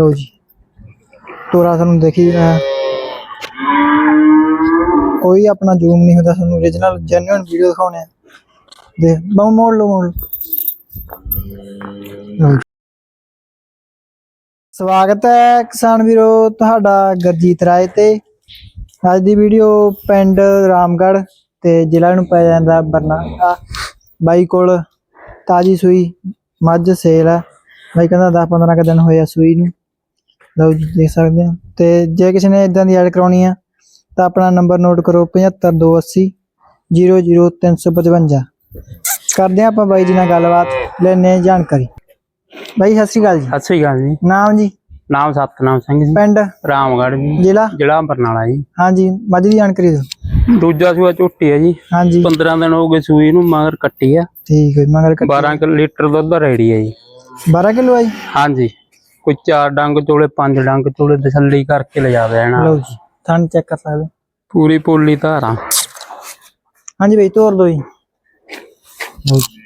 ਲਓ ਜੀ। ਤੋਰਾ ਤੁਹਾਨੂੰ ਦੇਖੀ ਕੋਈ ਆਪਣਾ ਜ਼ੂਮ ਨਹੀਂ ਹੁੰਦਾ ਤੁਹਾਨੂੰ origignal ਜੈਨੂਇਨ ਵੀਡੀਓ ਦਿਖਾਉਣੇ ਆ। ਦੇਖ ਬਹੁ ਮੋੜ ਲਓ, ਮੋੜ ਸਵਾਗਤ ਹੈ ਕਿਸਾਨ ਵੀਰੋ ਤੁਹਾਡਾ ਗਰਜੀਤ ਰਾਏ ਤੇ। ਅੱਜ ਦੀ ਵੀਡੀਓ ਪਿੰਡ ਰਾਮਗੜ ਤੇ ਜ਼ਿਲ੍ਹਾ ਨੂੰ ਪੈ ਜਾਂਦਾ ਬਰਨਾਲਾ ਬਾਈ ਕੋਲ ਤਾਜੀ ਸੂਈ, ਮੱਝ ਸੇਲ ਹੈ ਬਾਈ ਕਹਿੰਦਾ 10 15 ਕੁ ਦਿਨ ਹੋਇਆ ਸੂਈ ਨੂੰ। ਲਓ ਜੀ ਦੇਖ ਸਕਦੇ ਹੋ। ਤੇ ਜੇ ਕਿਸੇ ਨੇ ਇਦਾਂ ਦੀ ਐਡ ਕਰਾਉਣੀ ਆ ਤਾਂ ਆਪਣਾ ਨੰਬਰ ਨੋਟ ਕਰੋ 75280 00355 ਕਰਦੇ ਆਪਾਂ ਬਾਈ ਜੀ ਨਾਲ ਗੱਲਬਾਤ ਲੈਣੇ ਜਾਣਕਾਰੀ। ਬਾਈ ਸਤਿ ਸ਼੍ਰੀ ਅਕਾਲ ਜੀ। ਸਤਿ ਸ੍ਰੀ ਅਕਾਲ ਜੀ। ਨਾਮ ਜੀ? ਨਾਮ ਸਤਨਾਮ ਸਿੰਘ ਜੀ। ਪਿੰਡ? ਰਾਮਗੜ੍ਹ ਜੀ। ਜ਼ਿਲ੍ਹਾ? ਜ਼ਿਲ੍ਹਾ ਬਰਨਾਲਾ ਜੀ। ਹਾਂਜੀ ਮੱਝ ਦੀ ਜਾਣਕਾਰੀ ਦਿਓ। ਦੂਜਾ ਸੂਆ ਝੋਟੀ ਹੈ ਜੀ। ਹਾਂਜੀ। 15 ਦਿਨ ਹੋ ਗਏ ਸੂਈ ਨੂੰ ਮਗਰ ਕੱਟੀ ਆ। ਠੀਕ ਹੈ ਮਗਰ ਕੱਟੀ। 12 ਕਿ ਲੀਟਰ ਦੁੱਧ ਰੈਡੀ ਹੈ ਜੀ। 12 ਕਿਲੋ ਆ ਜੀ? ਹਾਂਜੀ। ਕੋਈ ਚਾਰ ਡੰਗ ਚੋਲੇ ਪੰਜ ਡੰਗ ਚੋਲੇ ਤਸੱਲੀ ਕਰਕੇ ਲਿਜਾ ਦੇਣਾ ਲਓ ਜੀ ਥਣ ਚੈੱਕ ਕਰ ਸਕਦੇ। ਪੂਰੀ ਪੋਲੀ ਧਾਰਾਂ। ਹਾਂਜੀ ਬਈ ਤੋਰ ਦੋ ਜੀ।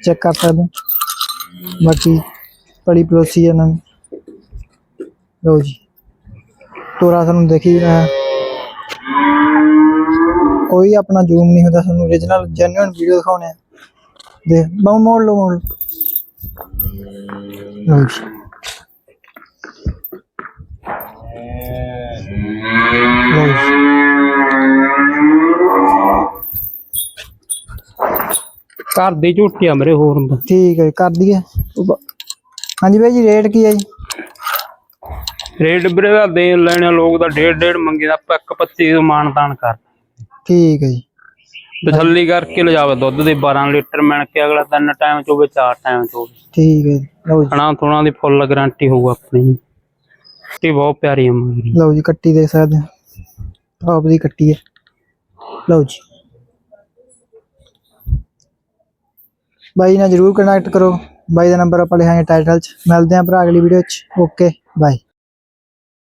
ਚੈੱਕ ਕਰ ਸਕਦੇ। ਬਾਕੀ ਬੜੀ ਪਲੋਸੀ ਹੈ ਨਾ ਲਓ ਜੀ ਤੋਰਾ ਤੁਹਾਨੂੰ ਦੇਖੀ ਕੋਈ ਆਪਣਾ ਜ਼ੂਮ ਨਹੀਂ ਹੁੰਦਾ ਤੁਹਾਨੂੰ origignal ਜੈਨੂਇਨ ਵੀਡੀਓ ਦਿਖਾਉਣੇ ਆ। ਦੇਖ ਮੋੜ ਲਓ ਮੋੜ ਲਓ। ਲਓ ਜੀ। ਘਰ ਦੀ ਝੋਟੀ ਆ ਮੇਰੇ ਹੋਰ ਹੁੰਦਾ। ਠੀਕ ਹੈ ਕਰ ਦਈਏ। ਹਾਂਜੀ ਬਾਈ ਜੀ ਰੇਟ ਕੀ ਹੈ ਜੀ? ਰੇਟ ਵੀਰੇ ਦਾ ਦੇ ਲੈਣੇ ਲੋਕ ਤਾਂ ਡੇਢ ਡੇਢ ਮੰਗੇ ਦਾ ਆਪਾਂ ਇੱਕ 25 ਦਾ ਮਾਨ ਤਾਨ ਕਰ। ਠੀਕ ਹੈ ਜੀ। ਤਸੱਲੀ ਕਰਕੇ ਲਿਜਾਵੇ ਦੁੱਧ ਦੇ 12 ਲੀਟਰ ਮਿਣ ਕੇ ਅਗਲਾ ਤਿੰਨ ਟਾਈਮ ਚ ਹੋਵੇ ਚਾਰ ਟਾਈਮ ਚ ਹੋਵੇ। ਠੀਕ ਹੈ ਜੀ। ਲਓ ਜੀ। ਹਣਾ ਥੋੜਾ ਦੀ ਫੁੱਲ ਗਾਰੰਟੀ ਹੋਊ ਆਪਣੀ। ਤੇ ਬਹੁਤ ਪਿਆਰੀ ਅਮਰੀ ਲਓ ਜੀ, ਕੱਟੀ ਦੇਖ ਸਕਦੇ ਹੋ। ਆਪ ਦੀ ਕੱਟੀ ਹੈ। ਲਓ ਜੀ। ਬਾਈ ਨਾਲ ਜਰੂਰ ਕਨੈਕਟ ਕਰੋ। ਬਾਈ ਦਾ ਨੰਬਰ ਆਪਾਂ ਲਿਖਾਂਗੇ ਟਾਈਟਲ 'ਚ। ਮਿਲਦੇ ਹਾਂ ਭਰਾ ਅਗਲੀ ਵੀਡੀਓ 'ਚ। Okay bye